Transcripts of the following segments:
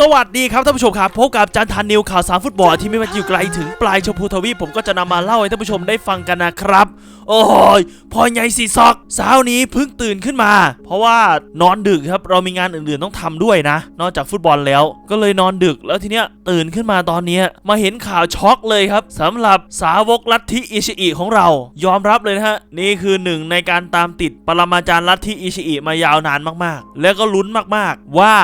สวัสดีครับท่านผู้ชมครับพบกับจันทานนิวข่าวสารฟุตบอลที่ไม่ว่าอยู่ไกลถึงปลายชมพูทวีปผมก็จะนำมาเล่าให้ท่านผู้ชมได้ฟังกันนะครับ โอ้ยพอใหญ่สีซอกเช้านี้เพิ่งตื่นขึ้นมา เพราะว่านอนดึกครับเรามีงานอื่นๆต้องทำด้วยนะ นอกจากฟุตบอลแล้ว ก็เลยนอนดึกแล้วทีเนี้ยตื่นขึ้นมาตอนเนี้ยมาเห็นข่าวช็อกเลยครับสำหรับสาวกลัทธิอิชิอิของเรา ยอมรับเลยนะฮะนี่คือหนึ่งในการตามติดปรมาจารย์ลัทธิอิชิอิมายาวนานมากๆ แล้วก็ลุ้นมากๆว่า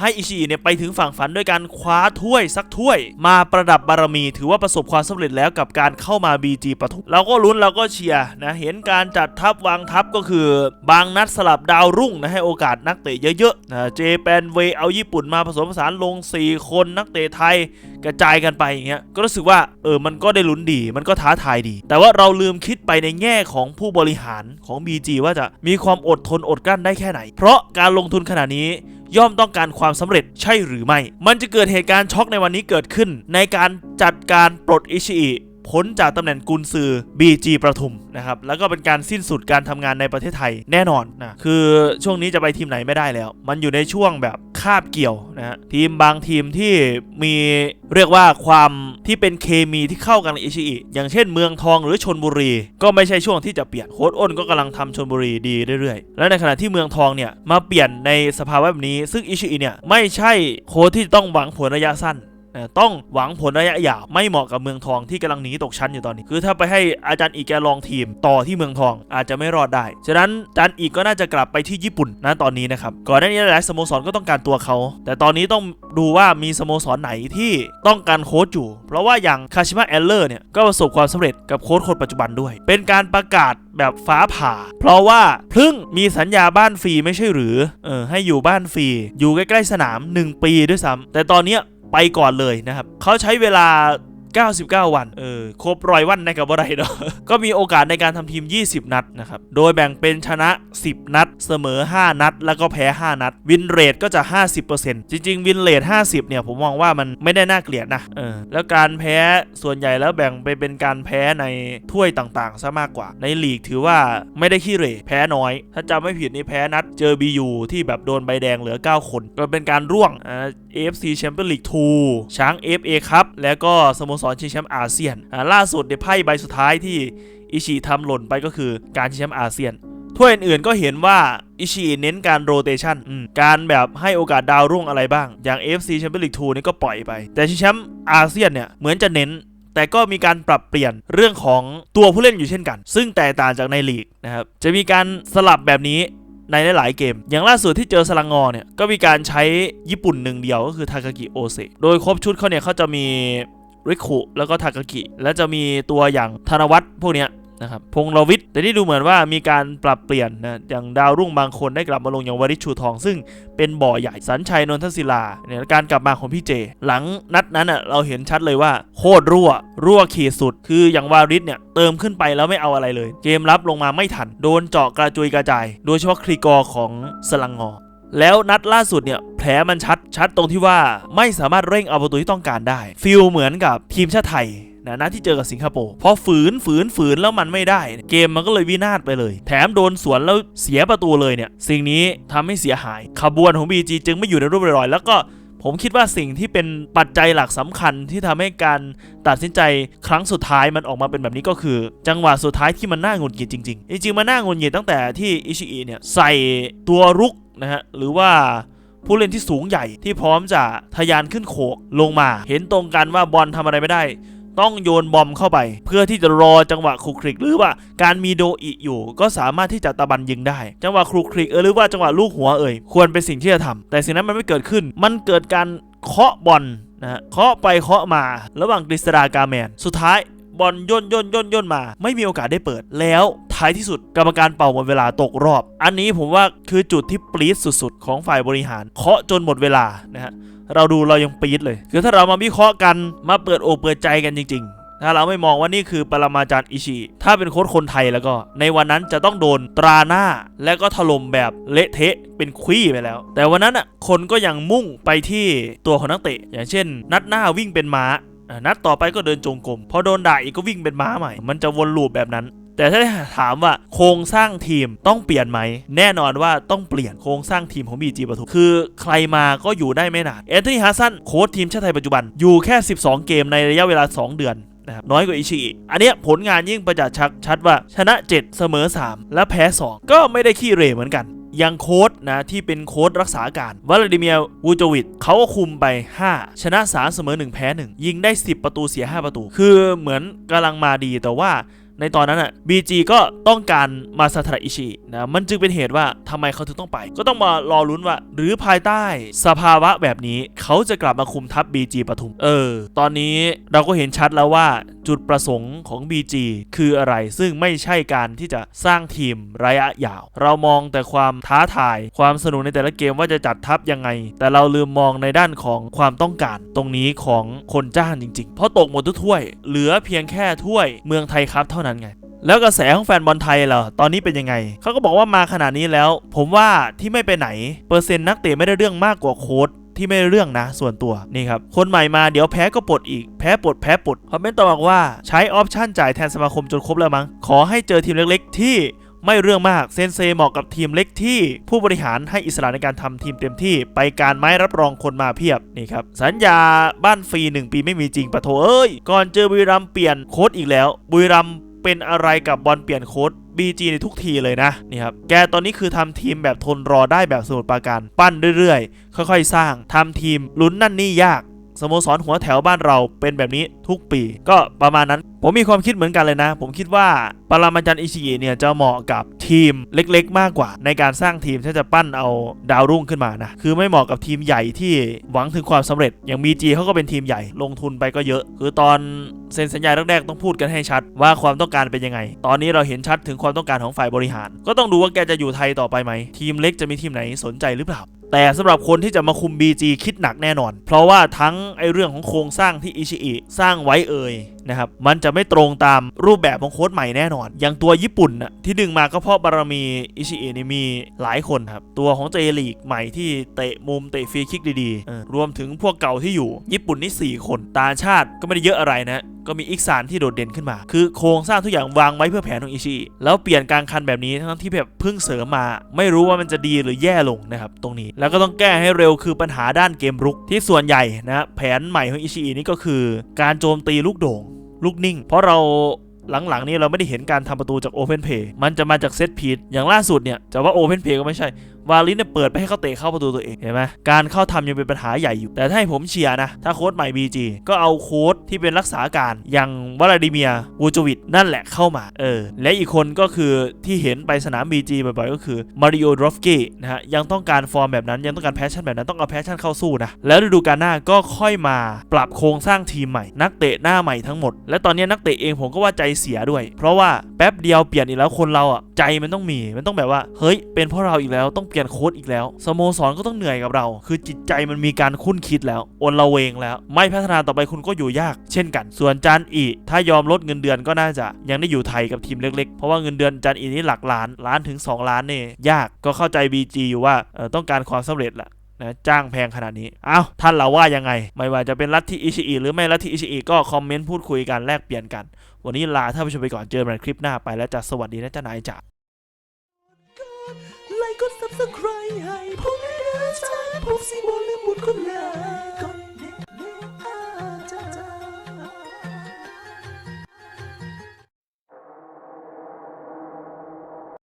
ให้อิชิอิเนี่ยไปถึงฝั่งฝันด้วยการคว้าถ้วยสักถ้วย มาประดับบารมี ถือว่าประสบความสำเร็จแล้วกับการเข้ามา BG ปทุมเราก็ลุ้นเราก็เชียร์นะเห็นการจัดทัพวางทัพก็คือบางนัดสลับดาวรุ่งนะให้โอกาสนักเตะเยอะๆนะเจแปนเวเอาญี่ปุ่นมาผสมผสานลง 4 คนนักเตะไทยกระจายกันไปอย่างเงี้ยก็รู้สึกว่าเออมันก็ได้ลุ้นดี มันก็ท้าทายดี แต่ว่าเราลืมคิดไปในแง่ของผู้บริหารของ BG ว่าจะมีความอดทนอดกลั้นได้แค่ไหน เพราะการลงทุนขนาดนี้ย่อมต้องการความสำเร็จใช่หรือไม่ มันจะเกิดเหตุการณ์ช็อกในวันนี้เกิดขึ้น ในการจัดการปลดอิชิอิ พ้นจากตำแหน่งกุนซือ BG ประทุมนะครับแล้วก็เป็นการสิ้นสุดการทำงานในประเทศไทยแน่นอนนะคือช่วงนี้จะไปทีมไหนไม่ได้แล้ว มันอยู่ในช่วงแบบคาบเกี่ยวนะฮะทีมบางทีมที่มีเรียกว่าความที่เป็นเคมีที่เข้ากันกับอิชิอิอย่างเช่นเมืองทองหรือชนบุรี ก็ไม่ใช่ช่วงที่จะเปลี่ยนโค้ดอ้นก็กำลังทำชนบุรีดีเรื่อยๆ และในขณะที่เมืองทองเนี่ยมาเปลี่ยนในสภาวะแบบนี้ ซึ่งอิชิอิเนี่ยไม่ใช่โค้ดที่ต้องหวังผลระยะสั้น ต้องหวังผลระยะยาวไม่เหมาะกับเมืองทองที่กำลังหนีตกชั้นอยู่ตอนนี้ คือถ้าไปให้อาจารย์อีกแกลองทีมต่อที่เมืองทองอาจจะไม่รอดได้ ฉะนั้นอาจารย์อีกก็น่าจะกลับไปที่ญี่ปุ่นนะตอนนี้นะครับ ก่อนหน้านี้หลายสโมสรก็ต้องการตัวเขา แต่ตอนนี้ต้องดูว่ามีสโมสรไหนที่ต้องการโค้ชอยู่ เพราะว่าอย่างคาชิมะแอลเลอร์เนี่ยก็ประสบความสำเร็จกับโค้ชคนปัจจุบันด้วย เป็นการประกาศแบบฟ้าผ่า เพราะว่าเพิ่งมีสัญญาบ้านฟรีไม่ใช่หรือ เออให้อยู่บ้านฟรี อยู่ใกล้ ๆ สนาม 1 ปีด้วยซ้ำแต่ตอนเนี้ย ไปก่อนเลยนะครับเขาใช้เวลา 99 วัน เออ ครบร้อยวันในกับอะไรเนาะ ก็มีโอกาสในการทำทีม 20 นัดนะครับ โดยแบ่งเป็นชนะ 10 นัด เสมอ 5 นัด แล้วก็แพ้ 5 นัด วินเรทก็จะ 50%จริง ๆ วินเรท50 เนี่ย ผมมองว่ามันไม่ได้น่าเกลียดนะ เออ แล้วการแพ้ส่วนใหญ่แล้วแบ่งไปเป็นการแพ้ในถ้วยต่างๆ ซะมากกว่า ในลีกถือว่าไม่ได้ขี้เหร่แพ้น้อย ถ้าจำไม่ผิดนี่แพ้นัดเจอ BU ที่แบบโดนใบแดงเหลือ 9 คน ก็เป็นการร่วง อ่า AFC Champions League 2 ช้าง FA ครับแล้วก็สโมสรชิงแชมป์อาเซียนอ่าล่าสุดในยไพ่ใบสุดท้ายที่อิชิทำหล่นไปก็คือการชิงแชมป์อาเซียนถ้วยอื่นๆก็เห็นว่าอิชิเน้นการโรเตชันการแบบให้โอกาสดาวรุ่งอะไรบ้าง อย่าง AFC Champions League 2นี่ก็ปล่อยไป แต่ชิงแชมป์อาเซียนเนี่ยเหมือนจะเน้นแต่ก็มีการปรับเปลี่ยนเรื่องของตัวผู้เล่นอยู่เช่นกัน ซึ่งแตกต่างจากในลีกนะครับ จะมีการสลับแบบนี้ ในหลายๆเกม อย่างล่าสุดที่เจอสลังงอเนี่ย ก็มีการใช้ญี่ปุ่นหนึ่งเดียวก็คือทากากิโอเซโดยครบชุดเขาเนี่ยเขาจะมีริคุแล้วก็ทากากิ และจะมีตัวอย่างธนวัฒน์พวกเนี้ย นะครับพงษ์รวิทย์แต่นี่ดูเหมือนว่ามีการปรับเปลี่ยนนะอย่างดาวรุ่งบางคนได้กลับมาลงอย่างวริชูทอง ซึ่งเป็นบ่อใหญ่สัญชัยนนทศิลาเนี่ยการกลับมาของพี่เจ หลังนัดนั้นอะเราเห็นชัดเลยว่าโคตรรั่ว รั่วขีดสุด คืออย่างวาริสเนี่ยเติมขึ้นไปแล้วไม่เอาอะไรเลย เกมรับลงมาไม่ทัน โดนเจาะกระจุยกระจาย โดยเฉพาะครีกอของสลังงอแล้วนัดล่าสุดเนี่ยแผลมันชัดชัดตรงที่ว่าไม่สามารถเร่งเอาประตูที่ต้องการได้ฟิลเหมือนกับทีมชาติไทย นะนัดที่เจอกับสิงคโปร์พอฝืนฝืนฝืนแล้วมันไม่ได้ เกมมันก็เลยวินาศไปเลย แถมโดนสวนแล้วเสียประตูเลยเนี่ย สิ่งนี้ทำให้เสียหาย ขบวนของ BG จึงไม่อยู่ในรูปรอย แล้วก็ผมคิดว่าสิ่งที่เป็นปัจจัยหลักสำคัญที่ทำให้การตัดสินใจครั้งสุดท้ายมันออกมาเป็นแบบนี้ก็คือ จังหวะสุดท้ายที่มันน่าหงุดหงิดจริงๆ จริงๆมันน่าหงุดหงิดตั้งแต่ที่อิชิอิเนี่ยใส่ตัวรุกนะฮะหรือว่าผู้เล่นที่สูงใหญ่ที่พร้อมจะทะยานขึ้นโขกลงมา เห็นตรงกันว่าบอลทำอะไรไม่ได้ ต้องโยนบอมเข้าไป เพื่อที่จะรอจังหวะคลุกคลิกหรือว่าการมีโดอิอยู่ ก็สามารถที่จะตะบันยิงได้ จังหวะคลุกคลิกเออหรือว่าจังหวะลูกหัวเอ่ยควรเป็นสิ่งที่จะทำแต่สิ่งนั้นมันไม่เกิดขึ้น มันเกิดการเคาะบอลนะฮะเคาะไปเคาะมาระหว่างกฤษดากาแมน สุดท้าย บอลย่นย่นย่นย่นมา ไม่มีโอกาสได้เปิดแล้วท้ายที่สุดกรรมการเป่าหมดเวลาตกรอบ อันนี้ผมว่าคือจุดที่ปรี๊ดสุดๆ ของฝ่ายบริหารเคาะจนหมดเวลานะฮะเราดูเรายังปรี๊ดเลย คือถ้าเรามาวิเคราะห์กันมาเปิดโอเปิดใจกันจริง ๆถ้าเราไม่มองว่านี่คือปรมาจารย์อิชิ ถ้าเป็นโค้ชคนไทยแล้วก็ ในวันนั้นจะต้องโดนตราหน้า และก็ถล่มแบบเละเทะเป็นควี่ไปแล้ว แต่วันนั้นอะคนก็ยังมุ่งไปที่ตัวของนักเตะ อย่างเช่น นัดหน้าวิ่งเป็นม้า นัดต่อไปก็เดินจงกรมพอโดนด่าอีกก็วิ่งเป็นม้าใหม่ มันจะวนลูปแบบนั้น แต่ถ้าถามว่าโครงสร้างทีมต้องเปลี่ยนไหม แน่นอนว่าต้องเปลี่ยนโครงสร้างทีมของ BG ปทุมคือใครมาก็อยู่ได้ไม่นานแอนโทนีฮัสซันโค้ชทีมชาติไทยปัจจุบันอยู่แค่ 12 เกมในระยะเวลา 2 เดือนนะครับน้อยกว่าอิชิอิอันนี้ผลงานยิ่งประจักษ์ชัดชัดว่าชนะ 7 เสมอ 3 และแพ้ 2 ก็ไม่ได้ขี้เหร่เหมือนกัน ยังโค้ดนะที่เป็นโค้ดรักษาการวลาดิเมียร์วูโจวิชเขาก็คุมไป 5 ชนะ 3 เสมอ 1 แพ้ 1 ยิงได้ 10 ประตูเสีย 5 ประตู คือเหมือนกำลังมาดีแต่ว่าในตอนนั้นอะ BG ก็ต้องการมาซาทาอิชินะ มันจึงเป็นเหตุว่าทำไมเขาถึงต้องไป ก็ต้องมารอลุ้นว่า หรือภายใต้สภาวะแบบนี้ เขาจะกลับมาคุมทัพ BG ปทุม เออ ตอนนี้เราก็เห็นชัดแล้วว่า จุดประสงค์ของ BG คืออะไรซึ่งไม่ใช่การที่จะสร้างทีมระยะยาว เรามองแต่ความท้าทาย ความสนุกในแต่ละเกมว่าจะจัดทัพยังไง แต่เราลืมมองในด้านของความต้องการ ตรงนี้ของคนจ้างจริงๆ เพราะตกหมดทุกถ้วย เหลือเพียงแค่ถ้วยเมืองไทยครับเท่านั้นไงแล้วกระแสของแฟนบอลไทยเหรอ ตอนนี้เป็นยังไง เขาก็บอกว่ามาขนาดนี้แล้ว ผมว่าที่ไม่ไปไหน เปอร์เซ็นต์นักเตะไม่ได้เรื่องมากกว่าโค้ด ที่ไม่ได้เรื่องนะ ส่วนตัวนี่ครับคนใหม่มาเดี๋ยวแพ้ก็ปลดอีกแพ้ปลดแพ้ปลดคอมเมนต์ต่อบอกว่าใช้ออปชั่นจ่ายแทนสมาคมจนครบแล้วมั้งขอให้เจอทีมเล็กๆ ที่ไม่เรื่องมากเซนเซเหมาะกับทีมเล็กที่ผู้บริหารให้อิสระในการทำทีมเต็มที่ ไปการไม้รับรองคนมาเพียบนี่ครับ สัญญาบ้านฟรี 1 ปีไม่มีจริงปะโถเอ้ย ก่อนเจอบุรีรัมเปลี่ยนโค้ดอีกแล้ว บุรีรัม เป็นอะไรกับบอลเปลี่ยนโค้ด BG ในทุกทีเลยนะนี่ครับแกตอนนี้คือทำทีมแบบทนรอได้แบบสมุดปาการปั้นเรื่อยๆ ค่อยๆ สร้างทำทีมลุ้นนั่นนี่ยากสโมสรหัวแถวบ้านเราเป็นแบบนี้ทุกปี ก็ประมาณนั้น ผมมีความคิดเหมือนกันเลยนะ ผมคิดว่าปรามาจันอิชิอิเนี่ยจะเหมาะกับทีมเล็ก ๆ มากกว่า ในการสร้างทีมที่จะปั้นเอาดาวรุ่งขึ้นมานะ คือไม่เหมาะกับทีมใหญ่ที่หวังถึงความสำเร็จ อย่าง BG เขาก็เป็นทีมใหญ่ลงทุนไปก็เยอะ คือตอนเซ็นสัญญาแรกๆต้องพูดกันให้ชัดว่าความต้องการเป็นยังไง ตอนนี้เราเห็นชัดถึงความต้องการของฝ่ายบริหาร ก็ต้องดูว่าแกจะอยู่ไทยต่อไปไหม ทีมเล็กจะมีทีมไหนสนใจหรือเปล่าแต่สำหรับคนที่จะมาคุม BG คิดหนักแน่นอน เพราะว่าทั้งไอเรื่องของโครงสร้างที่อิชิอิสร้างไว้เอ่ย นะครับมันจะไม่ตรงตามรูปแบบของโค้ดใหม่แน่นอน อย่างตัวญี่ปุ่นน่ะที่ดึงมาก็เพราะบารมีอิชิเอะนี่มีหลายคนครับ ตัวของเจลีกใหม่ที่เตะมุมเตะฟรีคิกดีๆรวมถึงพวกเก่าที่อยู่ ญี่ปุ่นนี่4คนต่างชาติก็ไม่ได้เยอะอะไรนะ ก็มีอีกสารที่โดดเด่นขึ้นมา คือโครงสร้างทุกอย่างวางไว้เพื่อแผนของอิชิอิแล้วเปลี่ยนกลางคันแบบนี้ทั้งที่แบบเพิ่งเสริมมา ไม่รู้ว่ามันจะดีหรือแย่ลงนะครับตรงนี้แล้วก็ต้องแก้ให้เร็วคือปัญหาด้านเกมรุกที่ส่วนใหญ่นะแผนใหม่ของอิชิอินี่ก็คือ การโจมตีลูกโด่ง ลูกนิ่ง เพราะเราหลังๆนี้เราไม่ได้เห็นการทำประตูจาก Open Play มันจะมาจากเซตพีทอย่างล่าสุดเนี่ยจะว่า Open Play ก็ไม่ใช่ วาลินเนี่ยเปิดไปให้เขาเตะเข้าประตูตัวเองเห็นไหมการเข้าทำยังเป็นปัญหาใหญ่อยู่ แต่ถ้าให้ผมเชียร์นะ ถ้าโค้ชใหม่ BG ก็เอาโค้ชที่เป็นรักษาการอย่างวลาดิเมียวูโจวิชนั่นแหละเข้ามาเออและอีกคนก็คือที่เห็นไปสนาม BG บ่อยๆก็คือมาริโอดรอฟกี้นะฮะยังต้องการฟอร์มแบบนั้นยังต้องการแพชชั่นแบบนั้นต้องเอาแพชชั่นเข้าสู้นะแล้วฤดูกาลหน้าก็ค่อยมาปรับโครงสร้างทีมใหม่ นักเตะหน้าใหม่ทั้งหมด และตอนนี้นักเตะเองผมก็ว่าใจเสียด้วย เพราะว่าแป๊บเดียวเปลี่ยนอีกแล้วคนเราอะใจมันต้องมีมันต้องแบบว่าเฮ้ยเป็นเพราะเราอีกแล้วต้องเปลี่ยนโค้ชอีกแล้ว สโมสรก็ต้องเหนื่อยกับเรา คือจิตใจมันมีการคุ้นคิดแล้วอนละเวงแล้ว ไม่พัฒนาต่อไปคุณก็อยู่ยาก เช่นกัน ส่วนจานอีถ้ายอมลดเงินเดือนก็น่าจะยังได้อยู่ไทยกับทีมเล็กๆ เพราะว่าเงินเดือนจานอีนี่หลักล้านล้านถึง 2 ล้านเนี่ยยากก็เข้าใจ BG อยู่ว่าต้องการความสำเร็จแหละนะจ้างแพงขนาดนี้ เอ้า ท่านเราว่ายังไง ไม่ว่าจะเป็นลัทธิอิชิอิหรือไม่ลัทธิอิชิอิก็คอมเมนต์พูดคุยกันแลกเปลี่ยนกัน วันนี้ลาท่านผู้ชมไปก่อนเจอกันคลิปหน้าไปแล้วจะสวัสดีนะจ้านายจ๋า ไลค์กด subscribe ให้ผมด้วยนะจ๊ะผมสิบนลืมบุญคุณลาก่อน